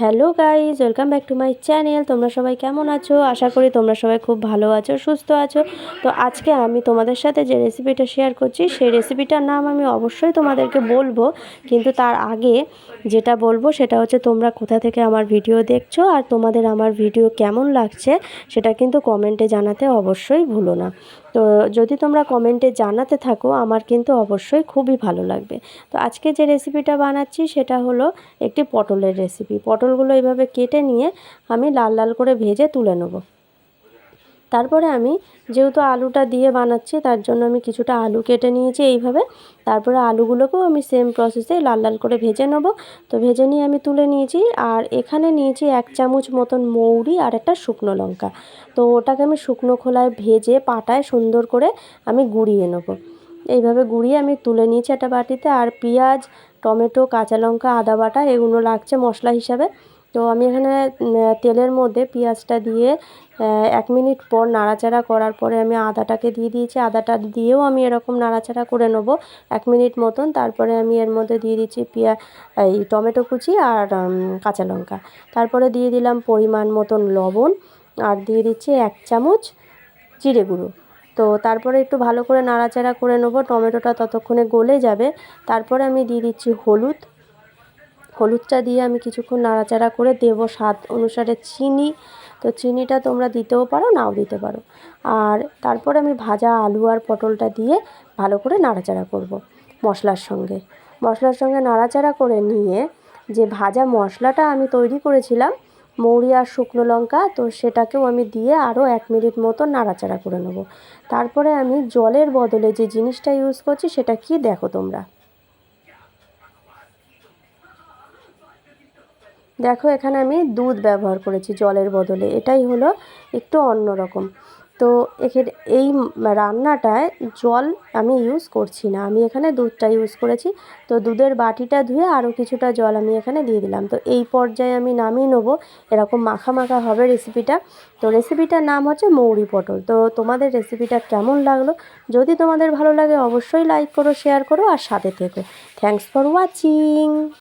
Hello guys welcome back to my channel. তোমরা সবাই কেমন আছো? আশা করি তোমরা সবাই খুব ভালো আছো, সুস্থ আছো। তো আজকে আমি তোমাদের সাথে যে রেসিপিটা শেয়ার করছি, সেই রেসিপিটার নাম আমি অবশ্যই তোমাদেরকে বলব। কিন্তু তার আগে যেটা বলব, সেটা হচ্ছে তোমরা কোথা থেকে আমার ভিডিও দেখছ আর তোমাদের আমার ভিডিও কেমন লাগছে, সেটা কিন্তু কমেন্টে জানাতে অবশ্যই ভুলো না। তো যদি তোমরা কমেন্টে জানাতে থাকো, আমার কিন্তু অবশ্যই খুবই ভালো লাগবে। তো আজকে যে রেসিপিটা বানাচ্ছি, সেটা হলো একটি পটলের রেসিপি পটলগুলো এইভাবে কেটে নিয়ে আমি লাল লাল করে ভেজে তুলে নেব। তারপরে আমি যেহেতু আলুটা দিয়ে বানাচ্ছি, তার জন্য আমি কিছুটা আলু কেটে নিয়েছি এইভাবে। তারপরে আলুগুলোকেও আমি সেম প্রসেসে লাল লাল করে ভেজে নেব। তো ভেজে নিয়ে আমি তুলে নিয়েছি আর এখানে নিয়েছি এক চামচ মতন মৌরি আর একটা শুকনো লঙ্কা। তো ওটাকে আমি শুকনো খোলায় ভেজে পাটায় সুন্দর করে আমি গুঁড়িয়ে নেব। এইভাবে গুঁড়িয়ে আমি তুলে নিয়েছি একটা বাটিতে। আর পেঁয়াজ, টমেটো, কাঁচা লঙ্কা, আদা বাটা এগুলো লাগছে মশলা হিসাবে। তো আমি এখানে তেলের মধ্যে পেঁয়াজটা দিয়ে এক মিনিট পর নাড়াচাড়া করার পরে আমি আদাটাকে দিয়ে দিয়েছি। আদাটা দিয়েও আমি এরকম নাড়াচাড়া করে নেব এক মিনিট মতন। তারপরে আমি এর মধ্যে দিয়ে দিচ্ছি পেঁয়া, এই টমেটো কুচি আর কাঁচা লঙ্কা। তারপরে দিয়ে দিলাম পরিমাণ মতন লবণ। আর দিয়ে দিচ্ছি এক চামচ জিরে গুঁড়ো। তো তারপরে একটু ভালো করে নাড়াচাড়া করে নেব, টমেটোটা ততক্ষণে গলে যাবে। তারপরে আমি দিয়ে দিচ্ছি হলুদ। হলুদটা দিয়ে আমি কিছুক্ষণ নাড়াচাড়া করে দেবো স্বাদ অনুসারে চিনি। তো চিনিটা তোমরা দিতেও পারো, নাও দিতে পারো। আর তারপরে আমি ভাজা আলু আর পটলটা দিয়ে ভালো করে নাড়াচাড়া করব মশলার সঙ্গে। মশলার সঙ্গে নাড়াচাড়া করে নিয়ে যে ভাজা মশলাটা আমি তৈরি করেছিলাম মৌরি আর শুকনো লঙ্কা, তো সেটাকেও আমি দিয়ে আরও এক মিনিট মতো নাড়াচাড়া করে নেব। তারপরে আমি জলের বদলে যে জিনিসটা ইউজ করছি, সেটা কি দেখো তোমরা। দেখো এখানে আমি দুধ ব্যবহার করেছি জলের বদলে, এটাই হলো একটু অন্যরকম। তো এখানে এই রান্নাটায় জল আমি ইউজ করছি না। আমি এখানে দুধটা ইউজ করেছি। তো দুধের বাটিটা ধুয়ে আরও কিছুটা জল আমি এখানে দিয়ে দিলাম। তো এই পর্যায়ে আমি নামিয়ে নেব এরকম মাখা মাখা হবে রেসিপিটা তো রেসিপিটার নাম হচ্ছে মৌরি পটল। তো তোমাদের রেসিপিটা কেমন লাগল? যদি তোমাদের ভালো লাগে অবশ্যই লাইক করো শেয়ার করো, আর সাথে থেকো। Thanks for watching